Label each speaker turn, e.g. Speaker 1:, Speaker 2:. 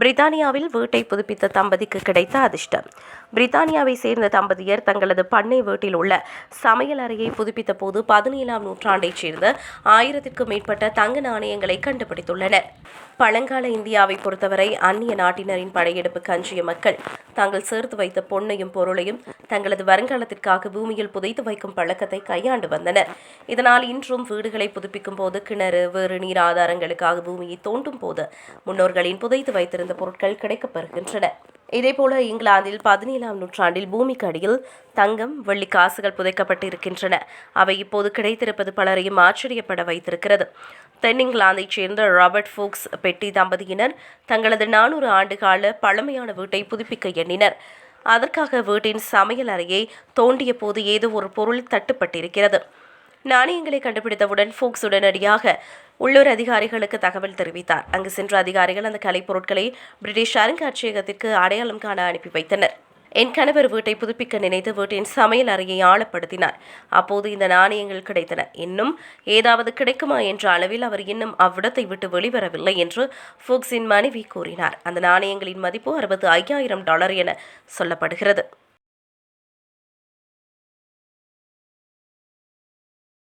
Speaker 1: பிரித்தானியாவில் வீட்டை புதுப்பித்த தம்பதிக்கு கிடைத்த அதிர்ஷ்டம். பிரித்தானியாவை சேர்ந்த தம்பதியர் தங்களது பண்ணை வீட்டில் உள்ள சமையல் அறையை புதுப்பித்த போது பதினேழாம் நூற்றாண்டைச் சேர்ந்த ஆயிரத்திற்கும் மேற்பட்ட தங்க நாணயங்களை கண்டுபிடித்துள்ளனர். பழங்கால இந்தியாவை பொறுத்தவரை அந்நிய நாட்டினரின் படையெடுப்புக்கு அஞ்சிய மக்கள். தாங்கள் சேர்த்து வைத்த பொன்னையும் பொருளையும் தங்களது வருங்காலத்திற்காக பூமியில் புதைத்து வைக்கும் பழக்கத்தை கையாண்டு வந்தனர். இதனால் இன்றும் வீடுகளை புதுப்பிக்கும் போது கிணறு வேறு நீர் ஆதாரங்களுக்காக பூமியை தோண்டும் போது முன்னோர்களின் புதைத்து வைத்திருந்த பொருட்கள் கிடைக்கப்பெறுகின்றன இதேபோல இங்கிலாந்தில் பதினேழாம் நூற்றாண்டில் பூமிக்கு அடியில் தங்கம் வெள்ளி காசுகள் புதைக்கப்பட்டு இருக்கின்றன அவை இப்போது கிடைத்திருப்பது பலரையும் ஆச்சரியப்பட வைத்திருக்கிறது. தென்னிங்கிலாந்தைச் சேர்ந்த ராபர்ட் ஃபோக்ஸ் பெட்டி தம்பதியினர் தங்களது நானூறு ஆண்டுகால பழமையான வீட்டை புதுப்பிக்க எண்ணினர். அதற்காக வீட்டின் சமையல் அறையை தோண்டிய போது ஏதோ ஒரு பொருள் தட்டுப்பட்டிருக்கிறது. நாணயங்களை கண்டுபிடித்தவுடன் ஃபோக்ஸ் உடனடியாக உள்ளூர் அதிகாரிகளுக்கு தகவல் தெரிவித்தார். அங்கு சென்ற அதிகாரிகள் அந்த கலைப்பொருட்களை பிரிட்டிஷ் அருங்காட்சியகத்திற்கு அடையாளம் காண அனுப்பி வைத்தனர். என் கணவர் வீட்டை புதுப்பிக்க நினைத்து வீட்டின் சமையல் அறையை ஆழப்படுத்தினார். அப்போது இந்த நாணயங்கள் கிடைத்தன. இன்னும் ஏதாவது கிடைக்குமா என்ற அளவில் அவர் இன்னும் அவ்விடத்தை விட்டு வெளிவரவில்லை என்று ஃபோக்ஸின் மனைவி கூறினார். அந்த நாணயங்களின் மதிப்பு அறுபது ஐயாயிரம் டாலர் என சொல்லப்படுகிறது.